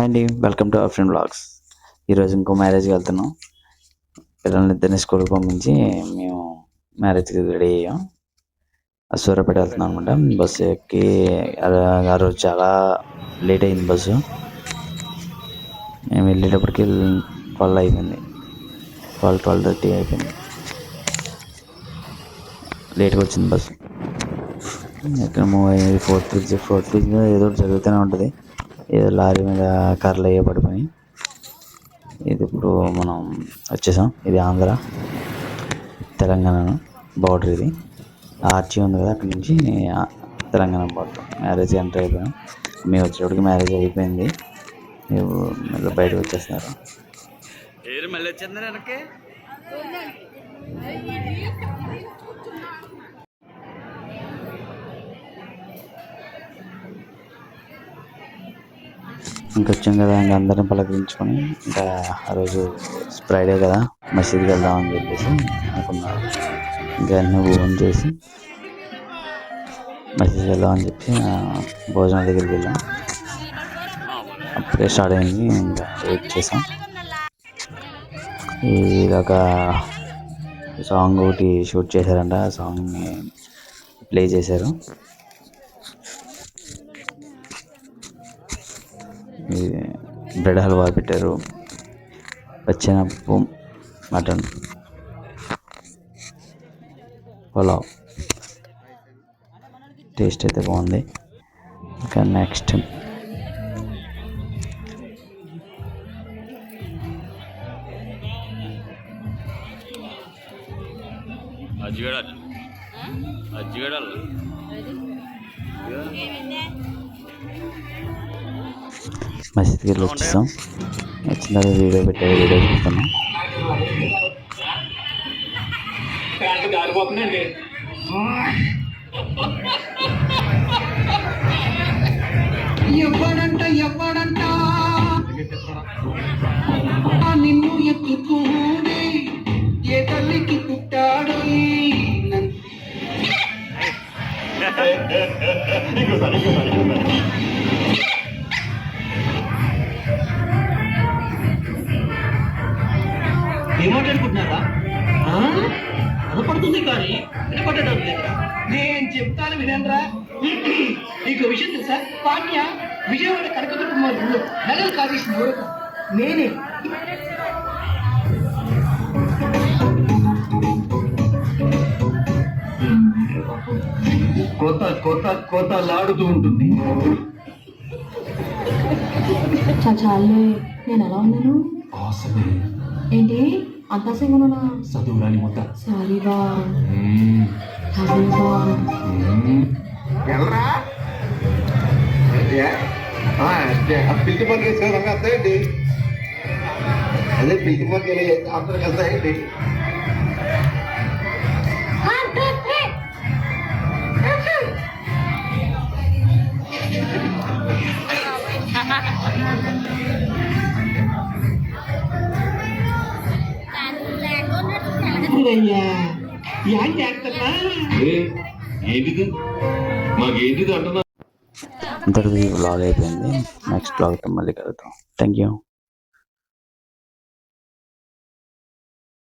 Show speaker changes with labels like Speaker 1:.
Speaker 1: Hi అండి welcome to our blogs ఈరోజు ఇంకో మ్యారేజ్కి వెళ్తున్నాం. పిల్లల్ని ఇద్దరిని స్కూల్కి పంపించి మేము మ్యారేజ్కి రెడీ అయ్యాం. ఆ సూర్యాపేట వెళ్తున్నాం అనమాట బస్సు ఎక్కి ఆ- రోజు చాలా లేట్ అయింది బస్సు మేము వెళ్ళేటప్పటికి ట్వెల్వ్ అయిపోయింది. ట్వెల్వ్ ట్వెల్వ్ థర్టీ అయిపోయింది. లేట్గా వచ్చింది బస్సు ఇక్కడ మూవ్ అయ్యింది? ఫోర్త్ బ్రిడ్జ్ ఫోర్త్ బ్రిడ్జ్ ఏదో జరుగుతూనే ఉంటుంది. ఏదో లారీ మీద కర్రలు అయ్యే పడిపోయి ఇది ఇప్పుడు మనం వచ్చేసాం. ఇది ఆంధ్ర తెలంగాణ బార్డర్ ఇది. ఆర్చి ఉంది కదా అక్కడి నుంచి తెలంగాణ బార్డర్ మ్యారేజ్ ఎంటర్ అయిపోయాం. మేము వచ్చేటప్పటికి మ్యారేజ్ అయిపోయింది. మేము మళ్ళీ బయటకు వచ్చేస్తున్నారు. ఇంకొచ్చాం కదా ఇంకా అందరం పలకరించుకొని ఇంకా ఆ రోజు ఫ్రైడే కదా మసీద్కి వెళ్దామని చెప్పేసి అనుకున్నారు ఇంకా అన్నీ భోజనం చేసి మసీద్కి వెళ్దామని చెప్పి భోజనం భోజనాల దగ్గరికి వెళ్ళాం. అప్పుడే స్టార్ట్ అయింది ఇంకా వెయిట్ చేసాం. ఇదొక సాంగ్ ఒకటి షూట్ చేశారంట ఆ సాంగ్ని ప్లే చేశారు. బ్రెడ్ హల్వా పెట్టారు. పచ్చెనప్పు మటన్. పులావ్. టేస్ట్ అయితే బాగుంది. ఇంకా నెక్స్ట్.
Speaker 2: అజ్జిగడాలు అజ్జిగడాలు
Speaker 1: మసీద్కి వెళ్ళి వచ్చేసాం. వచ్చిన తర్వాత వీడియో పెట్టారు వీడియో చూస్తున్నాం
Speaker 3: ఎవ్వడంట నిన్ను ఎత్తుకోడే ఏ తల్లికి పుట్టాడు నన్ను ఏమాటనుకుంటున్నారా? అనపడుతుంది కానీ వినపడడం లేదురా నేను చెప్తాను వినండ్రా నీకు విషయం తెలుసా? పాండ్య విజయవాడ కనకదుర్గ ఊళ్ళో నగలు కాజేసిన ఊరక నేనే. కొత్త కొత్త కొత్త లాడుతూ ఉంటుంది
Speaker 4: చాలే నేను ఎలా ఉన్నాను?
Speaker 3: కోసమే
Speaker 4: ఏంటి అంత సింగనా
Speaker 3: చదువురాని మొత్త
Speaker 4: సారీ బా హాజీ బా
Speaker 5: వెళ్ళరా పిల్లి పని చేసేదాకా వస్తాయండి అదే పిల్లి పని అందరికి వస్తాయండి ఏంటిది? మాకేంటిది అంటున్నా?
Speaker 1: ఇంతటిది వ్లాగ్ అయిపోయింది. నెక్స్ట్ వ్లాగ్తో మళ్ళీ కలుద్దాం. Thank you.